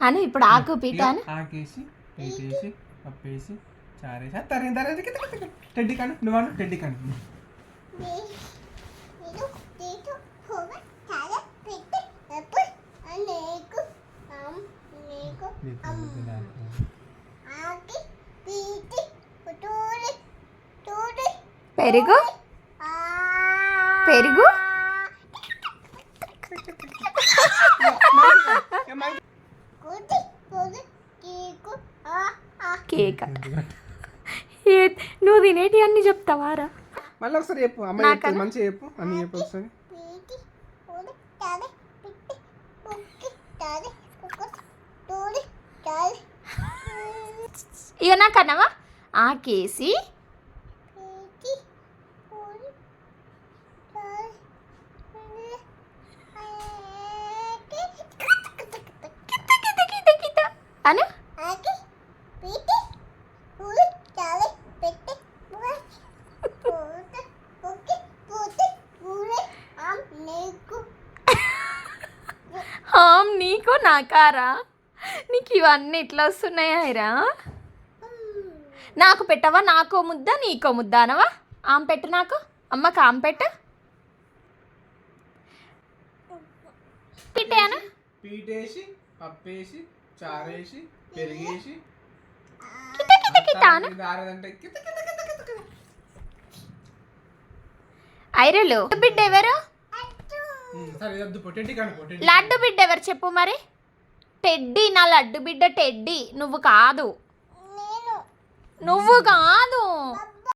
అని ఇప్పుడు ఆకు పీట అని. ఆకేసి పెట్టేసి పప్పేసి చారేసి తరిగి తరిగి టెడ్డి కాను నువ్వు అను టెడ్డి కాను ఇది దీటు హోమ చాలా పెట్టి ఎప్పుడు నీకు అమ్ నీకు ఆకి పీటి టూరి టూరి పెరుగు ఆ పెరుగు కుది కుది కీకు ఆ ఆ కేక్ ఏ నువ్వు తినేటి అన్ని చెప్తావారా మళ్ళీ ఒకసారి చెప్పు అమ్మ చెప్తుంది మంచిగా చెప్పు అన్ని చెప్పు ఒకసారి. ఇక నాకు అన్నవా ఆకేసి. అను ఆకి పీటి కుది తాది పెట్టి పూత కుక్కి పూత పూరే ఆమ్ నీకు హామ్ నీకు నాకారా? నీకు ఇవన్నీ ఎట్లా వస్తున్నాయిరా నాకు పెట్టవా? నాకో ముద్ద నీకో ముద్ద అనవా? ఆమె పెట్టు నాకు. అమ్మకి ఆమె పెట్టు. పెట్టాను పీటేసి పప్పేసి చారేసి పెరిగేసి. కిట కిట కిట అను? దారదంటే కిత కిత కిత కిత కిత. ఐరలు. బిడ్డ ఎవరు? లడ్డు బిడ్డ ఎవరు చెప్పు మరి? టెడ్డీ నా లడ్డు బిడ్డ టెడ్డీ. నువ్వు కాదు. నేను. నువ్వు కాదు.